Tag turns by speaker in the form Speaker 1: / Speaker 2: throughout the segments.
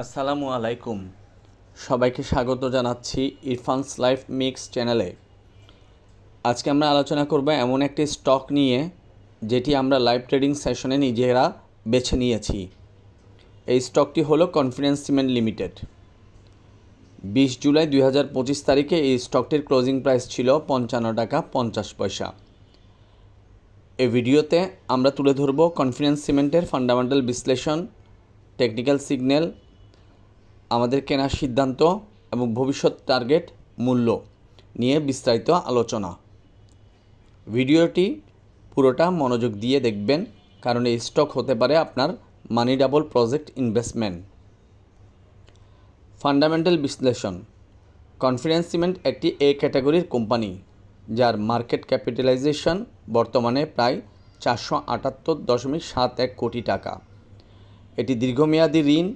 Speaker 1: আসসালামু আলাইকুম। সবাইকে স্বাগত জানাচ্ছি ইরফানস লাইফ মিক্স চ্যানেলে। আজকে আমরা আলোচনা করব এমন একটি স্টক নিয়ে, যেটি আমরা লাইভ ট্রেডিং সেশনে নিজেরা বেছে নিয়েছি। এই স্টকটি হলো কনফিডেন্স সিমেন্ট লিমিটেড। বিশ জুলাই দুই হাজার পঁচিশ তারিখে এই স্টকটির ক্লোজিং প্রাইস ছিল পঞ্চান্ন টাকা পঞ্চাশ পয়সা। এই ভিডিওতে আমরা তুলে ধরব কনফিডেন্স সিমেন্টের ফান্ডামেন্টাল বিশ্লেষণ, টেকনিক্যাল সিগন্যাল আমাদের কেনার সিদ্ধান্ত এবং ভবিষ্যৎ টার্গেট মূল্য নিয়ে বিস্তারিত আলোচনা। ভিডিওটি পুরোটা মনোযোগ দিয়ে দেখবেন, কারণ এই স্টক হতে পারে আপনার money double project investment. Fundamental বিশ্লেষণ। কনফিডেন্স সিমেন্ট একটি এ ক্যাটাগরির কোম্পানি, যার মার্কেট ক্যাপিটালাইজেশন বর্তমানে প্রায় চারশো আটাত্তর দশমিক সাত এক কোটি টাকা। এটি দীর্ঘমেয়াদী ঋণ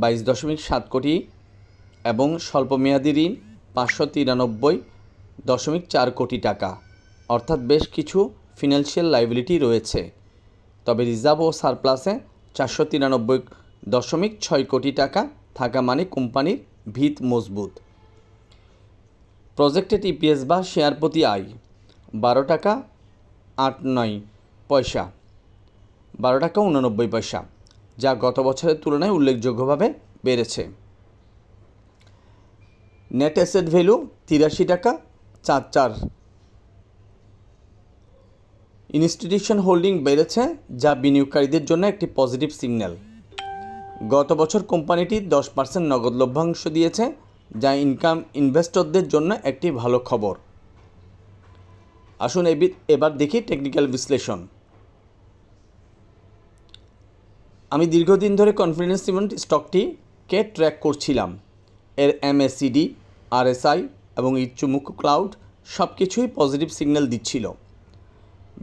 Speaker 1: বাইশ দশমিক সাত কোটি এবং স্বল্পমেয়াদী ঋণ পাঁচশো তিরানব্বই দশমিক চার কোটি টাকা। অর্থাৎ বেশ কিছু ফিনান্সিয়াল লাইবিলিটি রয়েছে। তবে রিজার্ভ ও সারপ্লাসে চারশো তিরানব্বই দশমিক ছয় কোটি টাকা থাকা মানে কোম্পানির ভিত মজবুত। প্রজেক্টেড ইপিএস বা শেয়ার প্রতি আয় বারো টাকা আট নয় পয়সা, বারো টাকা উননব্বই পয়সা। যা গত বছরের তুলনায় উল্লেখযোগ্যভাবে বেড়েছে। নেট অ্যাসেট ভ্যালু তিরাশি টাকা চার চার। ইনস্টিটিউশন হোল্ডিং বেড়েছে, যা বিনিয়োগকারীদের জন্য একটি পজিটিভ সিগন্যাল গত বছর কোম্পানিটি দশ পার্সেন্ট নগদ লভ্যাংশ দিয়েছে, যা ইনকাম ইনভেস্টরদের জন্য একটি ভালো খবর। আসুন এবার দেখি টেকনিক্যাল বিশ্লেষণ। আমি দীর্ঘদিন ধরে কনফিডেন্স সিমেন্ট স্টকটিকে ট্র্যাক করছিলাম। এর এমএসিডি আরএসআই এবং ইচ্ছুমুখ ক্লাউড সব কিছুই পজিটিভ সিগন্যাল দিচ্ছিল।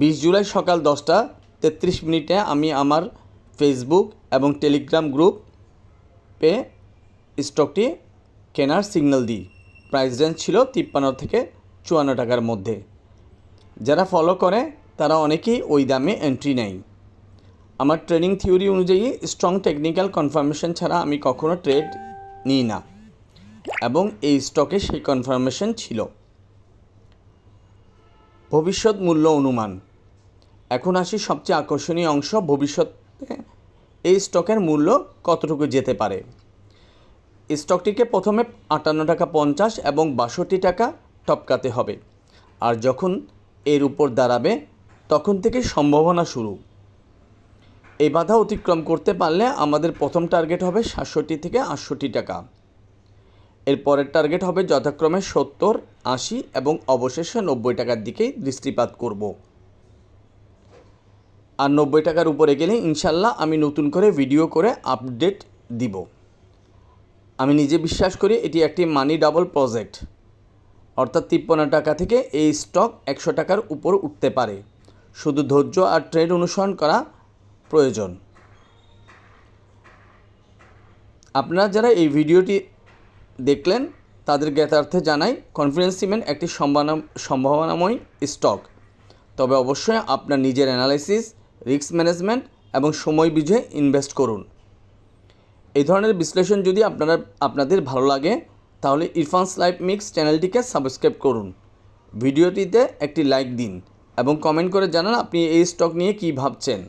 Speaker 1: বিশ জুলাই সকাল দশটা তেত্রিশ মিনিটে আমি আমার ফেসবুক এবং টেলিগ্রাম গ্রুপ গ্রুপে স্টকটি কেনার সিগন্যাল দিই। প্রাইস রেঞ্জ ছিল তিপ্পান্ন থেকে চুয়ান্ন টাকার মধ্যে। যারা ফলো করে, তারা অনেকেই ওই দামে এন্ট্রি নেয়। আমার ট্রেনিং থিওরি অনুযায়ী স্ট্রং টেকনিক্যাল কনফার্মেশন ছাড়া আমি কখনো ট্রেড নিই না। এবং এই স্টকে সেই কনফার্মেশন ছিল। ভবিষ্যৎ মূল্য অনুমান। এখন আসি সবচেয়ে আকর্ষণীয় অংশ, ভবিষ্যতে এই স্টকের মূল্য কতটুকু যেতে পারে? স্টকটিকে প্রথমে আটান্ন টাকা পঞ্চাশ এবং বাষট্টি টাকা টপকাতে হবে। আর যখন এর উপর দাঁড়াবে, তখন থেকে সম্ভাবনা শুরু। এই বাধা অতিক্রম করতে পারলে আমাদের প্রথম টার্গেট হবে সাতষট্টি থেকে আটষট্টি টাকা। এর পরের টার্গেট হবে যথাক্রমে সত্তর, আশি এবং অবশেষে নব্বই টাকার দিকেই দৃষ্টিপাত করব। আর নব্বই টাকার উপরে গেলে ইনশাল্লাহ আমি নতুন করে ভিডিও করে আপডেট দিব। আমি নিজে বিশ্বাস করি এটি একটি মানি ডাবল প্রজেক্ট অর্থাৎ তিপ্পান্ন টাকা থেকে এই স্টক একশো টাকার উপর উঠতে পারে। শুধু ধৈর্য আর ট্রেড অনুসরণ করা প্রয়োজন। আপনারা যারা এই ভিডিওটি দেখলেন, তাদের জ্ঞাতার্থে জানাই কনফিডেন্স সিমেন্ট একটি সম্ভাবনা, সম্ভাবনাময় স্টক তবে অবশ্যই আপনার নিজের অ্যানালাইসিস রিস্ক ম্যানেজমেন্ট এবং সময় বুঝে ইনভেস্ট করুন। এই ধরনের বিশ্লেষণ যদি আপনারা, আপনাদের ভালো লাগে, তাহলে ইরফান্স লাইফ মিক্স চ্যানেলটিকে সাবস্ক্রাইব করুন। ভিডিওটিতে একটি লাইক দিন এবং কমেন্ট করে জানান আপনি এই স্টক নিয়ে কী ভাবছেন।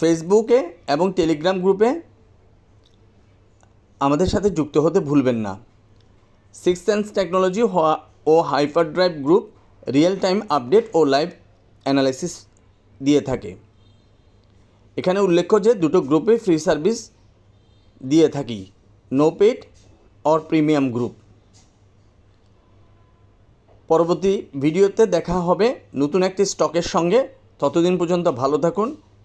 Speaker 1: ফেসবুকে এবং টেলিগ্রাম গ্রুপে আমাদের সাথে যুক্ত হতে ভুলবেন না। সিক্স সেন্স টেকনোলজি ও hyper drive group real time update ও লাইভ অ্যানালাইসিস দিয়ে থাকে। এখানে উল্লেখ্য যে দুটো গ্রুপে ফ্রি সার্ভিস দিয়ে থাকি no paid or premium group পরবর্তী ভিডিওতে দেখা হবে নতুন একটি স্টকের সঙ্গে। ততদিন পর্যন্ত ভালো থাকুন।